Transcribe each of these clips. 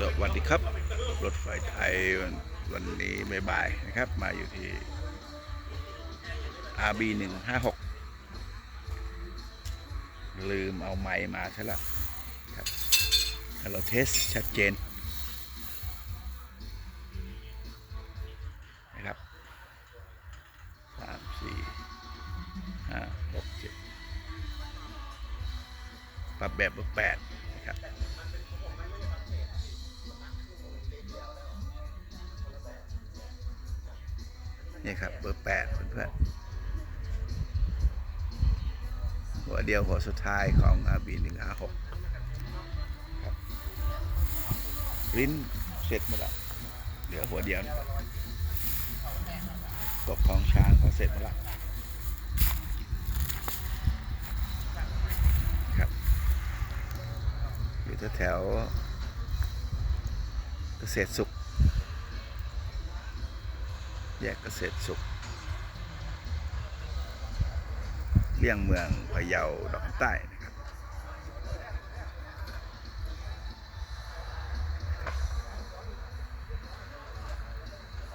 สวัสดีครับ รถไฟไทยวันนี้บ่ายนะครับ มาอยู่ที่ RB 156ลืมเอาไม้มาใช่ละครับเราเทสชัดเจนนะครับสามสี่ห้าหกเจ็ดปรับแบบเบอร์แปดนะครับ นี่ครับเบอร์แปดเพื่อนๆหัวเดียวหัวสุดท้ายของ RB 1 5 6ครับลิ้นเสร็จหมดแล้วเหลือหัวเดียวนะครับตกของช้างก็เสร็จหมดแล้วครับอยู่แถวเกษตรสุข แยกเกษตรสุข เลี่ยงเมืองพะเยาดอกใต้นะครับ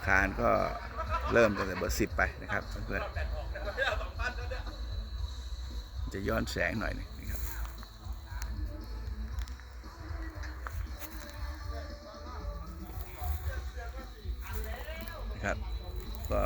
คานก็เริ่มตั้งแต่เบอร์สิบไปนะครับเพื่อนๆจะย้อนแสงหน่อยนึง ก็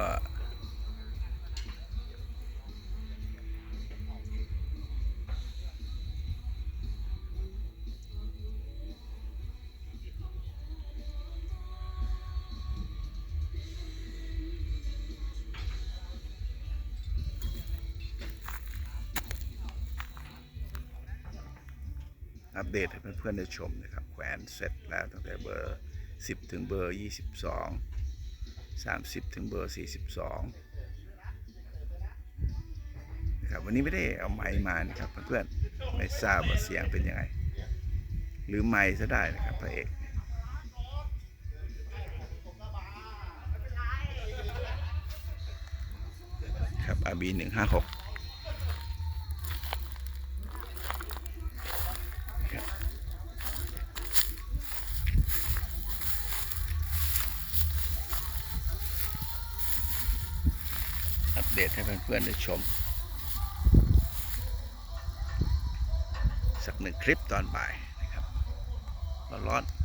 อัปเดตให้เพื่อนๆได้ชมนะครับ แขวนเสร็จแล้วตั้งแต่เบอร์ 10 ถึงเบอร์ 22 30 ถึงเบอร์ 42นะครับวันนี้ไม่ได้เอาไม้มานะครับเพื่อนๆไม่ทราบว่าเสียงเป็นยังไง หรือไม้ซะได้นะครับพระเอกครับ RB 156 อัปเดให้เพื่อนๆได้ชม สักหนึ่งคลิปตอนบ่ายนะครับร้อนๆ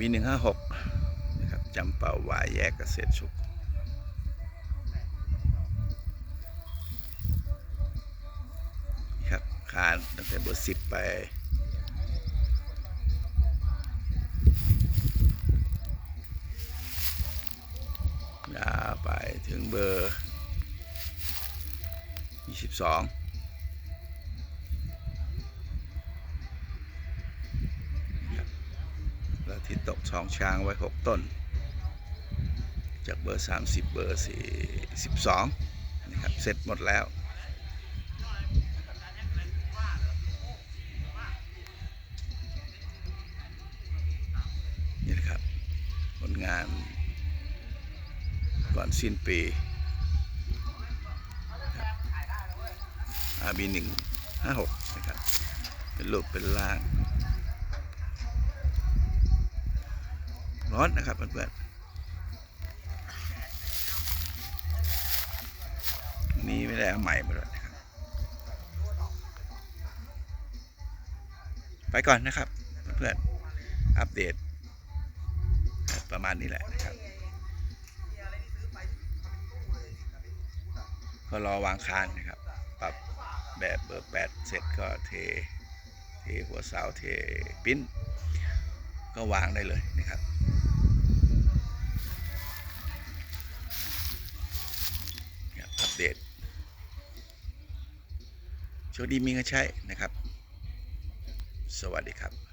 มีหนึ่งห้าหกนะครับจำเป่าวายแยกเกษตรสุขครับคานตั้งแต่เบอร์สิบไป ไปถึงเบอร์ 22ครับแล้วที่ตกสองช้างไว้ 6 ต้น จากเบอร์ 30 เบอร์ 42 นะครับ เสร็จหมดแล้ว นี่นะครับ ผลงาน ก่อนสิ้นปีอาบีหนึ่งห้าหกนะครับ เป็นรูปเป็นล่าง ร้อนนะครับเพื่อนๆอันนี้ไม่ได้เอาใหม่มาด้วยนะครับ ไปก่อนนะครับเพื่อนๆอัปเดต ประมาณนี้แหละนะครับ ก็รอวางคานนะครับ ปรับแบบเบอร์แปดเสร็จก็เท เทหัวเสาเทปิ้น ก็วางได้เลยนะครับอัปเดตโชคดีมีเงินใช้นะครับ สวัสดีครับ